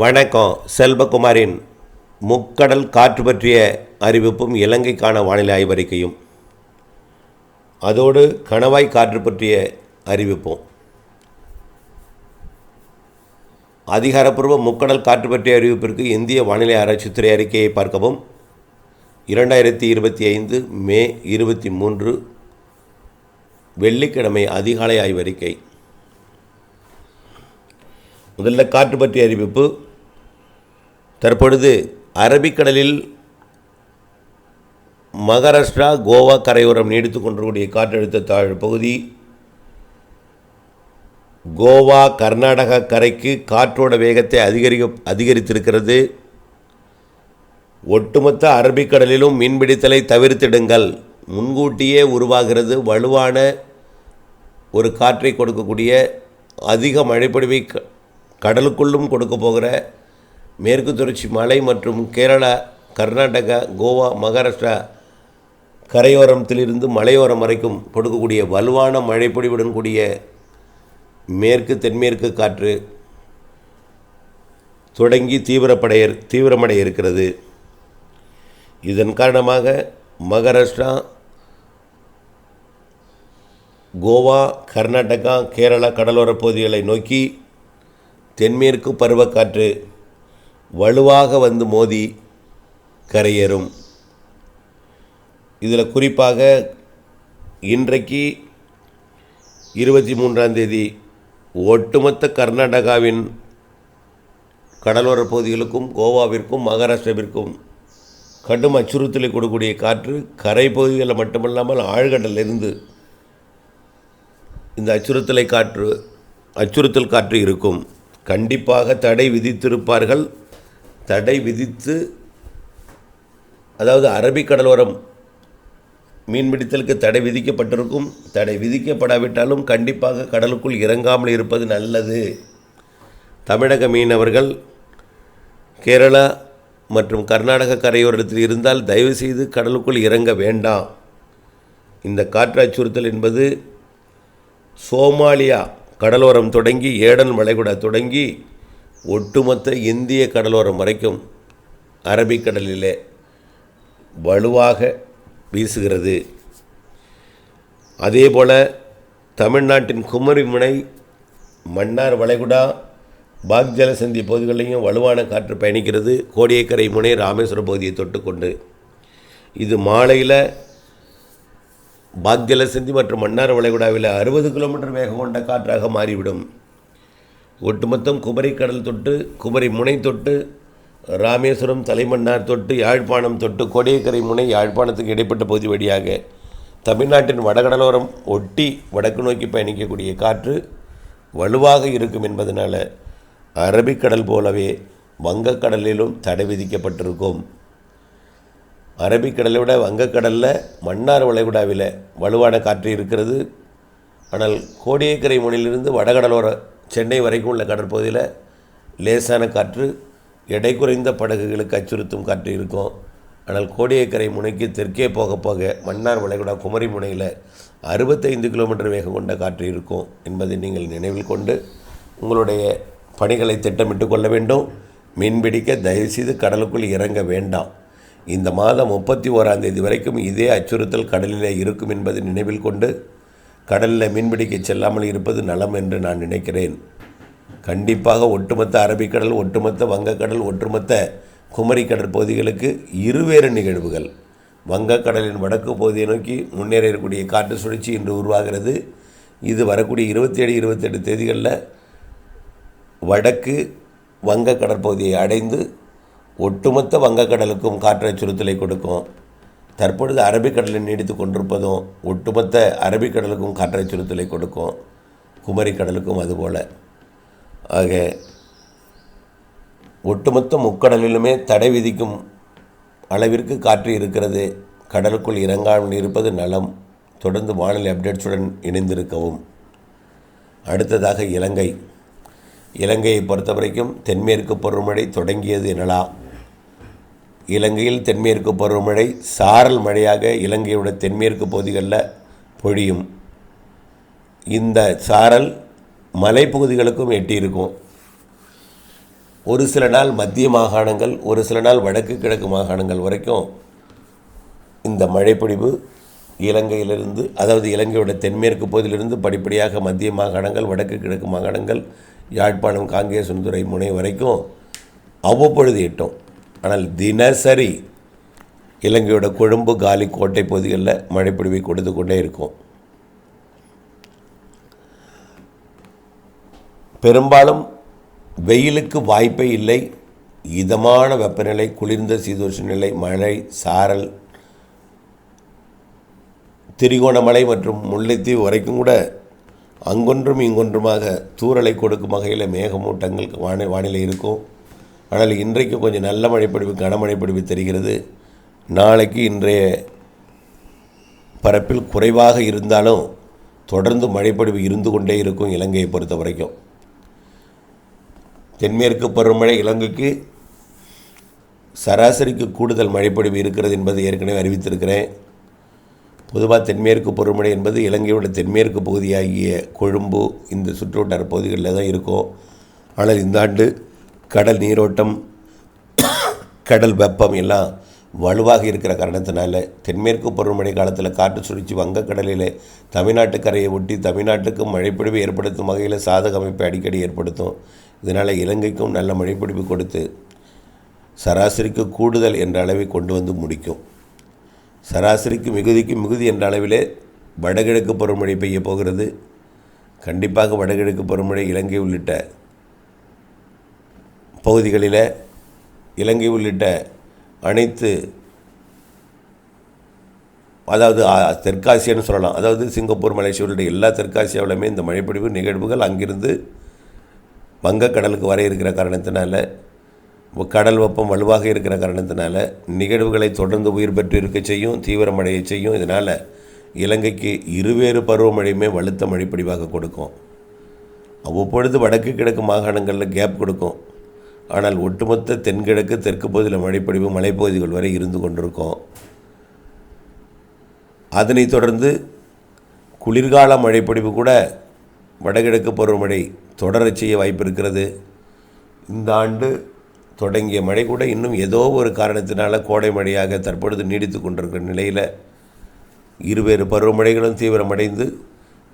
வணக்கம். செல்வகுமாரின் முக்கடல் காற்று பற்றிய அறிவிப்பும் இலங்கைக்கான வானிலை ஆய்வறிக்கையும். அதோடு கணவாய் காற்று பற்றிய அறிவிப்பும். அதிகாரப்பூர்வ முக்கடல் காற்று பற்றிய அறிவிப்பிற்கு இந்திய வானிலை ஆராய்ச்சித்துறை அறிக்கையை பார்க்கவும். இரண்டாயிரத்தி இருபத்தி ஐந்து மே இருபத்தி மூன்று வெள்ளிக்கிழமை அதிகாலை ஆய்வறிக்கை. முதல்ல காற்று பற்றிய அறிவிப்பு. தற்பொழுது அரபிக்கடலில் மகாராஷ்டிரா கோவா கரையோரம் நீடித்து கொண்டிருக்கூடிய காற்றழுத்த தாழ்வு பகுதி கோவா கர்நாடகா கரைக்கு காற்றோட வேகத்தை அதிகரிக்க அதிகரித்திருக்கிறது. ஒட்டுமொத்த அரபிக்கடலிலும் மீன்பிடித்தலை தவிர்த்திடுங்கள். முன்கூட்டியே உருவாகிறது வலுவான ஒரு காற்றை கொடுக்கக்கூடிய அதிக மழைப்பொழிவை க- கடலுக்குள்ளும் கொடுக்க போகிற மேற்கு தொடர்ச்சி மலை மற்றும் கேரளா கர்நாடகா கோவா மகாராஷ்டிரா கரையோரத்திலிருந்து மலையோரம் வரைக்கும் கொடுக்கக்கூடிய வலுவான மழைப்பொடிவுடன் கூடிய மேற்கு தென்மேற்கு காற்று தொடங்கி தீவிரப்படைய தீவிரமடைய இருக்கிறது. இதன் காரணமாக மகாராஷ்டிரா கோவா கர்நாடகா கேரளா கடலோரப் பகுதிகளை நோக்கி தென்மேற்கு பருவக்காற்று வலுவாக வந்து மோதி கரையேறும். இதில் குறிப்பாக இன்றைக்கு இருபத்தி மூன்றாம் தேதி ஒட்டுமொத்த கர்நாடகாவின் கடலோரப் பகுதிகளுக்கும் கோவாவிற்கும் மகாராஷ்டிராவிற்கும் கடும் அச்சுறுத்தலை கொடுக்கக்கூடிய காற்று கரை பகுதிகளில் மட்டுமல்லாமல் ஆழ்கடலிருந்து இந்த அச்சுறுத்தலை காற்று அச்சுறுத்தல் காற்று இருக்கும். கண்டிப்பாக தடை விதித்திருப்பார்கள். தடை விதித்து அதாவது அரபிக்கடலோரம் மீன்பிடித்தலுக்கு தடை விதிக்கப்பட்டிருக்கும். தடை விதிக்கப்படாவிட்டாலும் கண்டிப்பாக கடலுக்குள் இறங்காமல் இருப்பது நல்லது. தமிழக மீனவர்கள் கேரளா மற்றும் கர்நாடக கரையோரத்தில் இருந்தால் தயவுசெய்து கடலுக்குள் இறங்க வேண்டாம். இந்த காற்று அச்சுறுத்தல் என்பது சோமாலியா கடலோரம் தொடங்கி ஏடன் வளைகுடா தொடங்கி ஒட்டுமொத்த இந்திய கடலோரம் வரைக்கும் அரபிக்கடலிலே வலுவாக வீசுகிறது. அதேபோல் தமிழ்நாட்டின் குமரிமுனை மன்னார் வளைகுடா பாக் ஜலசந்தி பகுதிகளிலையும் வலுவான காற்று பயணிக்கிறது. கோடியக்கரை முனை ராமேஸ்வரம் பகுதியை தொட்டுக்கொண்டு இது மாலையில் பாக்ஜலசந்தி மற்றும் மன்னார் வளைகுடாவில் அறுபது கிலோமீட்டர் வேகம் கொண்ட காற்றாக மாறிவிடும். ஒட்டுமொத்தம் குமரி கடல் தொட்டு குமரி முனை தொட்டு ராமேஸ்வரம் தலைமன்னார் தொட்டு யாழ்ப்பாணம் தொட்டு கோடியக்கரை முனை யாழ்ப்பாணத்துக்கு இடைப்பட்ட பகுதி வழியாக தமிழ்நாட்டின் வடகடலோரம் ஒட்டி வடக்கு நோக்கி பயணிக்கக்கூடிய காற்று வலுவாக இருக்கும் என்பதனால் அரபிக்கடல் போலவே வங்கக்கடலிலும் தடை விதிக்கப்பட்டிருக்கும். அரபிக்கடலை விட வங்கக்கடலில் மன்னார் வளைகுடாவில் வலுவான காற்று இருக்கிறது. ஆனால் கோடியக்கரை முனையிலிருந்து வடகடலோர சென்னை வரைக்கும் உள்ள கடற்பகுதியில் லேசான காற்று எடை குறைந்த படகுகளுக்கு அச்சுறுத்தும் காற்று இருக்கும். ஆனால் கோடியக்கரை முனைக்கு தெற்கே போக போக மன்னார் வளைகுடா குமரி முனையில் அறுபத்தைந்து கிலோமீட்டர் வேகம் கொண்ட காற்று இருக்கும் என்பதை நீங்கள் நினைவில் கொண்டு உங்களுடைய பணிகளை திட்டமிட்டு கொள்ள வேண்டும். மீன்பிடிக்க தயவுசெய்து கடலுக்குள் இறங்க வேண்டாம். இந்த மாதம் முப்பத்தி ஓராந்தேதி வரைக்கும் இதே அச்சுறுத்தல் கடலிலே இருக்கும் என்பதை நினைவில் கொண்டு கடலில் மீன்பிடிக்க செல்லாமல் இருப்பது நலம் என்று நான் நினைக்கிறேன். கண்டிப்பாக ஒட்டுமொத்த அரபிக்கடல் ஒட்டுமொத்த வங்கக்கடல் ஒட்டுமொத்த குமரி கடற்பகுதிகளுக்கு இருவேறு நிகழ்வுகள். வங்கக்கடலின் வடக்கு பகுதியை நோக்கி முன்னேறக்கூடிய காற்று சுழற்சி இன்று உருவாகிறது. இது வரக்கூடிய இருபத்தேழு இருபத்தெட்டு தேதிகளில் வடக்கு வங்க கடற்பகுதியை அடைந்து ஒட்டுமொத்த வங்கக்கடலுக்கும் காற்று அச்சுறுத்தலை கொடுக்கும். தற்பொழுது அரபிக்கடலில் நீடித்து கொண்டிருப்பதும் ஒட்டுமொத்த அரபிக்கடலுக்கும் காற்று சுறுத்தலை கொடுக்கும் குமரி கடலுக்கும் அதுபோல். ஆக ஒட்டுமொத்த முக்கடலிலுமே தடை விதிக்கும் அளவிற்கு காற்று இருக்கிறது. கடலுக்குள் இறங்காமல் இருப்பது நலம். தொடர்ந்து வானிலை அப்டேட்ஸுடன் இணைந்திருக்கவும். அடுத்ததாக இலங்கை. இலங்கையை பொறுத்தவரைக்கும் தென்மேற்கு பருவமழை தொடங்கியது எனலாம் இலங்கையில் தென்மேற்கு பருவமழை சாரல் மழையாக இலங்கையோட தென்மேற்கு பகுதிகளில் பொழியும். இந்த சாரல் மலைப்பகுதிகளுக்கும் எட்டியிருக்கும். ஒரு சில நாள் மத்திய மாகாணங்கள் ஒரு சில நாள் வடக்கு கிழக்கு மாகாணங்கள் வரைக்கும் இந்த மழைப்பொழிவு இலங்கையிலிருந்து அதாவது இலங்கையோட தென்மேற்கு பகுதியிலிருந்து படிப்படியாக மத்திய மாகாணங்கள் வடக்கு கிழக்கு மாகாணங்கள் யாழ்ப்பாணம் காங்கேசன்துறை முனை வரைக்கும் அவ்வப்பொழுது எட்டும். ஆனால் தினசரி இலங்கையோட கொழும்பு காலி கோட்டை பகுதிகளில் மழைப்பொழிவை கொடுத்து கொண்டே இருக்கும். பெரும்பாலும் வெயிலுக்கு வாய்ப்பே இல்லை. இதமான வெப்பநிலை குளிர்ந்த சீதோஷ நிலை மழை சாரல் திரிகோணமலை மற்றும் முல்லைத்தீவு வரைக்கும் கூட அங்கொன்றும் இங்கொன்றுமாக தூறலை கொடுக்கும் வகையில் மேகமூட்டங்கள் வானி வானிலை இருக்கும். ஆனால் இன்றைக்கு கொஞ்சம் நல்ல மழைப்பொழிவு கனமழைப்பொழிவு தெரிகிறது. நாளைக்கு இன்றைய பரப்பில் குறைவாக இருந்தாலும் தொடர்ந்து மழைப்பொழிவு இருந்து கொண்டே இருக்கும் இலங்கையை பொறுத்த வரைக்கும். தென்மேற்கு பருவமழை இலங்கைக்கு சராசரிக்கு கூடுதல் மழைப்பொழிவு இருக்கிறது என்பதை ஏற்கனவே அறிவித்திருக்கிறேன். பொதுவாக தென்மேற்கு பருவமழை என்பது இலங்கையோட தென்மேற்கு பகுதியாகிய கொழும்பு இந்த சுற்றுவட்டார பகுதிகளில் தான் இருக்கும். ஆனால் இந்த ஆண்டு கடல் நீரோட்டம் கடல் வெப்பம் எல்லாம் வலுவாக இருக்கிற காரணத்தினால தென்மேற்கு பருவமழை காலத்தில் காற்று சுழற்சி வங்கக்கடலில் தமிழ்நாட்டு கரையை ஒட்டி தமிழ்நாட்டுக்கு மழைப்பொழிவு ஏற்படுத்தும் வகையில் சாதக அமைப்பை அடிக்கடி ஏற்படுத்தும். இதனால் இலங்கைக்கும் நல்ல மழைப்பொழிவு கொடுத்து சராசரிக்கு கூடுதல் என்ற அளவை கொண்டு வந்து முடிக்கும். சராசரிக்கு மிகுதிக்கு மிகுதி என்ற அளவிலே வடகிழக்கு பருவமழை பெய்ய போகிறது. கண்டிப்பாக வடகிழக்கு பருவமழை இலங்கை உள்ளிட்ட பகுதிகளில் இலங்கை உள்ளிட்ட அனைத்து அதாவது தெற்காசியான்னு சொல்லலாம். அதாவது சிங்கப்பூர் மலேசியா உள்ளிட்ட எல்லா தெற்காசியாவிலுமே இந்த மழைப்பொழிவு நிகழ்வுகள் அங்கிருந்து வங்கக்கடலுக்கு வர இருக்கிற காரணத்தினால கடல் வெப்பம் வலுவாக இருக்கிற காரணத்தினால நிகழ்வுகளை தொடர்ந்து உயிர் பெற்று இருக்க செய்யும் தீவிரமடைய செய்யும். இதனால் இலங்கைக்கு இருவேறு பருவமழையுமே வலுத்த மழைப்பொழிவாக கொடுக்கும். அவ்வப்பொழுது வடக்கு கிழக்கு மாகாணங்களில் கேப் கொடுக்கும். ஆனால் ஒட்டுமொத்த தென்கிழக்கு தெற்கு பகுதியில் மழைப்பொழிவு மலைப்பகுதிகள் வரை இருந்து கொண்டிருக்கும். அதனைத் தொடர்ந்து குளிர்கால மழைப்பொழிவு கூட வடகிழக்கு பருவமழை தொடரச் செய்ய வாய்ப்பு இருக்கிறது இந்த ஆண்டு தொடங்கிய மழை கூட இன்னும் ஏதோ ஒரு காரணத்தினால கோடை மழையாக தற்பொழுது நீடித்து கொண்டிருக்கிற நிலையில் இருவேறு பருவமழைகளும் தீவிரமடைந்து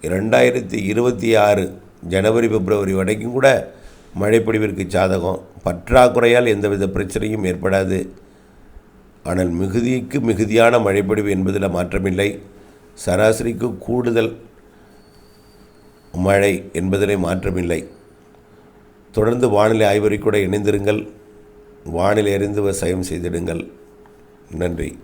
இரண்டாயிரத்தி இருபத்தி ஆறு ஜனவரி பிப்ரவரி வரைக்கும் கூட மழைப்பொழிவிற்கு சாதகம் பற்றாக்குறையால் எந்தவித பிரச்சனையும் ஏற்படாது. ஆனால் மிகுதிக்கு மிகுதியான மழைப்பொழிவு என்பதில் மாற்றமில்லை. சராசரிக்கு கூடுதல் மழை என்பதிலே மாற்றமில்லை. தொடர்ந்து வானிலை ஆய்வறிக்கூட இணைந்திருங்கள். வானிலை அறிந்து விவசாயம் செய்திடுங்கள். நன்றி.